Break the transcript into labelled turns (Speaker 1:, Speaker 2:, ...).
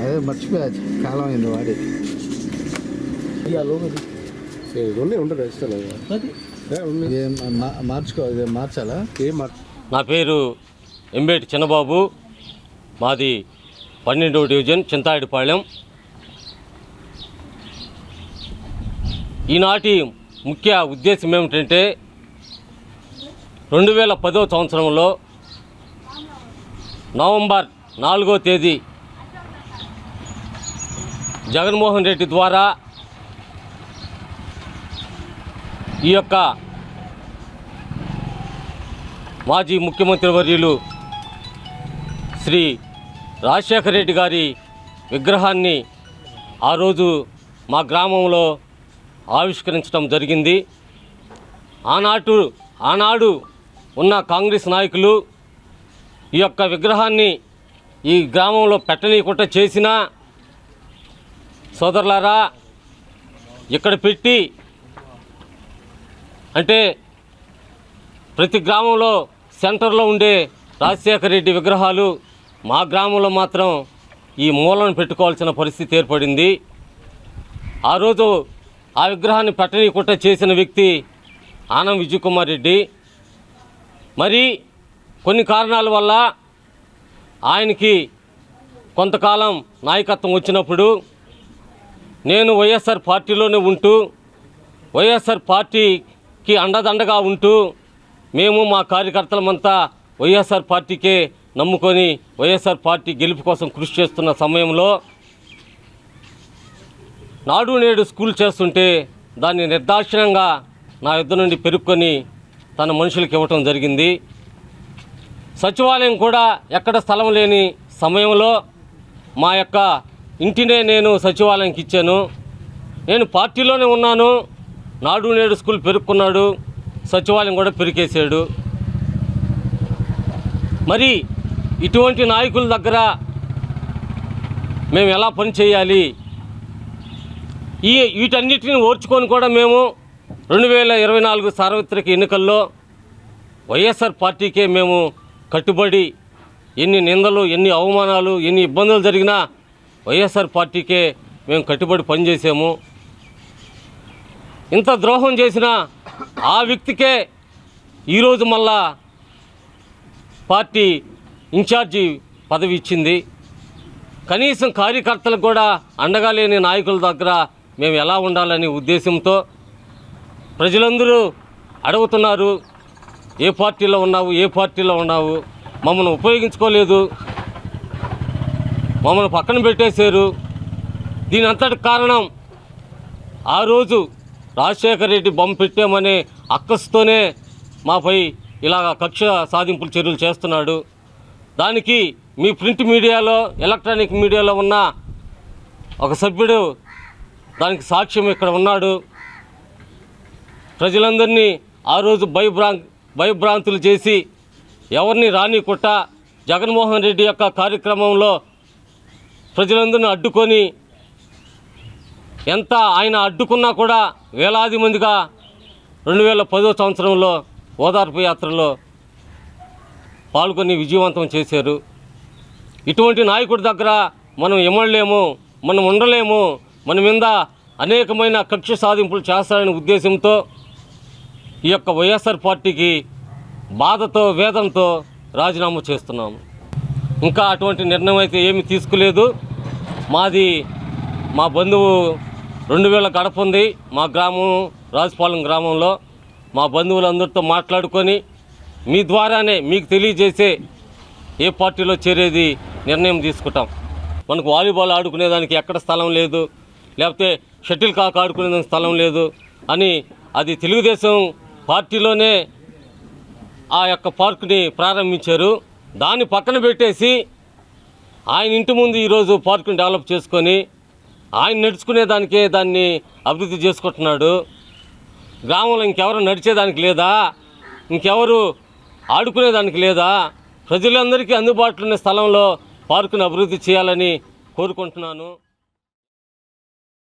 Speaker 1: అదే మర్చిపోయా కాలం అయింది వాడి
Speaker 2: ఉన్నాయి ఉండదు ఇస్తాను.
Speaker 1: ఇదే మా- మార్చుకో ఇదే మార్చాలా?
Speaker 2: ఏం
Speaker 3: నా పేరు ఎంబేటి చిన్నబాబు. మాది పన్నెండవ డివిజన్ చింతాడిపాళెం. ఈనాటి ముఖ్య ఉద్దేశం ఏమిటంటే రెండు వేల పదో సంవత్సరంలో నవంబర్ నాలుగో తేదీ జగన్మోహన్ రెడ్డి ద్వారా ఈ యొక్క మాజీ ముఖ్యమంత్రి వర్యులు శ్రీ రాజశేఖర రెడ్డి గారి విగ్రహాన్ని ఆ రోజు మా గ్రామంలో ఆవిష్కరించడం జరిగింది. ఆనాటు ఆనాడు ఉన్న కాంగ్రెస్ నాయకులు ఈ యొక్క విగ్రహాన్ని ఈ గ్రామంలో పెట్టనీయకుండా చేసిన సోదరులారా ఇక్కడ పెట్టి అంటే ప్రతి గ్రామంలో సెంటర్లో ఉండే రాజశేఖర రెడ్డి విగ్రహాలు మా గ్రామంలో మాత్రం ఈ మూలను పెట్టుకోవాల్సిన పరిస్థితి ఏర్పడింది. ఆ రోజు ఆ విగ్రహాన్ని పెట్టనీయకుండా చేసిన వ్యక్తి ఆనం విజయకుమార్ రెడ్డి. మరి కొన్ని కారణాల వల్ల ఆయనకి కొంతకాలం నాయకత్వం వచ్చినప్పుడు నేను వైఎస్ఆర్ పార్టీలోనే ఉంటూ వైఎస్ఆర్ పార్టీకి అండదండగా ఉంటూ మేము మా కార్యకర్తలమంతా వైఎస్ఆర్ పార్టీకే నమ్ముకొని వైఎస్ఆర్ పార్టీ గెలుపు కోసం కృషి చేస్తున్న సమయంలో నాడు నేడు స్కూల్ చేస్తుంటే దాన్ని నిర్దాక్షిణ్యంగా నా యుద్ధ నుండి పెరుక్కొని తన మనుషులకు ఇవ్వటం జరిగింది. సచివాలయం కూడా ఎక్కడ స్థలం లేని సమయంలో మా యొక్క ఇంటినే నేను సచివాలయంకి ఇచ్చాను. నేను పార్టీలోనే ఉన్నాను. నాడు నేడు స్కూల్ పెరుక్కున్నాడు. సచివాలయం కూడా పెరికేసాడు మరి ఇటువంటి నాయకుల దగ్గర మేము ఎలా పని చేయాలి? ఈ వీటన్నిటిని ఓర్చుకొని కూడా మేము రెండు వేల ఇరవై నాలుగు సార్వత్రిక ఎన్నికల్లో వైఎస్ఆర్ పార్టీకే మేము కట్టుబడి ఎన్ని నిందలు ఎన్ని అవమానాలు ఎన్ని ఇబ్బందులు జరిగినా వైఎస్ఆర్ పార్టీకే మేము కట్టుబడి పనిచేసాము. ఇంత ద్రోహం చేసిన ఆ వ్యక్తికే ఈరోజు మళ్ళా పార్టీ ఇన్ఛార్జి పదవి ఇచ్చింది. కనీసం కార్యకర్తలకు కూడా అండగా లేని నాయకుల దగ్గర మేము ఎలా ఉండాలనే ఉద్దేశంతో ప్రజలందరూ అడుగుతున్నారు ఏ పార్టీలో ఉన్నావు ఏ పార్టీలో ఉన్నావు మమ్మల్ని ఉపయోగించుకోలేదు మమ్మల్ని పక్కన పెట్టేశారు. దీని అంతటి కారణం ఆ రోజు రాజశేఖర రెడ్డి బొమ్మ పెట్టామనే అక్కస్తోనే మాపై ఇలాగ కక్ష సాధింపులు చర్యలు చేస్తున్నాడు. దానికి మీ ప్రింట్ మీడియాలో ఎలక్ట్రానిక్ మీడియాలో ఉన్న ఒక సభ్యుడు దానికి సాక్ష్యం ఇక్కడ ఉన్నాడు. ప్రజలందరినీ ఆ రోజు భయభ్రా భయభ్రాంతులు చేసి ఎవరిని రానికుట్ట జగన్మోహన్ రెడ్డి యొక్క కార్యక్రమంలో ప్రజలందరినీ అడ్డుకొని ఎంత ఆయన అడ్డుకున్నా కూడా వేలాది మందిగా రెండు వేల పదో సంవత్సరంలో ఓదార్పు యాత్రలో పాల్గొని విజయవంతం చేశారు. ఇటువంటి నాయకుడి దగ్గర మనం ఇమ్మడలేము మనం ఉండలేము. మన మీద అనేకమైన కక్ష సాధింపులు చేస్తారనే ఉద్దేశంతో ఈ యొక్క వైఎస్ఆర్ పార్టీకి బాధతో వేదంతో రాజీనామా చేస్తున్నాము. ఇంకా అటువంటి నిర్ణయం అయితే ఏమీ తీసుకోలేదు. మాది మా బంధువు రెండు వేల గడప ఉంది. మా గ్రామం రాజుపాలెం గ్రామంలో. మా బంధువులందరితో మాట్లాడుకొని మీ ద్వారానే మీకు తెలియజేసే ఏ పార్టీలో చేరేది నిర్ణయం తీసుకుంటాం. మనకు వాలీబాల్ ఆడుకునేదానికి ఎక్కడ స్థలం లేదు. లేకపోతే షటిల్ కాక్ ఆడుకునే స్థలం లేదు అని అది తెలుగుదేశం పార్టీలోనే ఆ యొక్క పార్కుని ప్రారంభించారు. దాన్ని పక్కన పెట్టేసి ఆయన ఇంటి ముందు ఈరోజు పార్కుని డెవలప్ చేసుకొని ఆయన నడుచుకునే దానికే దాన్ని అభివృద్ధి చేసుకుంటున్నాడు. గ్రామంలో ఇంకెవరు నడిచేదానికి లేదా? ఇంకెవరు ఆడుకునేదానికి లేదా? ప్రజలందరికీ అందుబాటులో ఉన్న స్థలంలో పార్కును అభివృద్ధి చేయాలని కోరుకుంటున్నాను.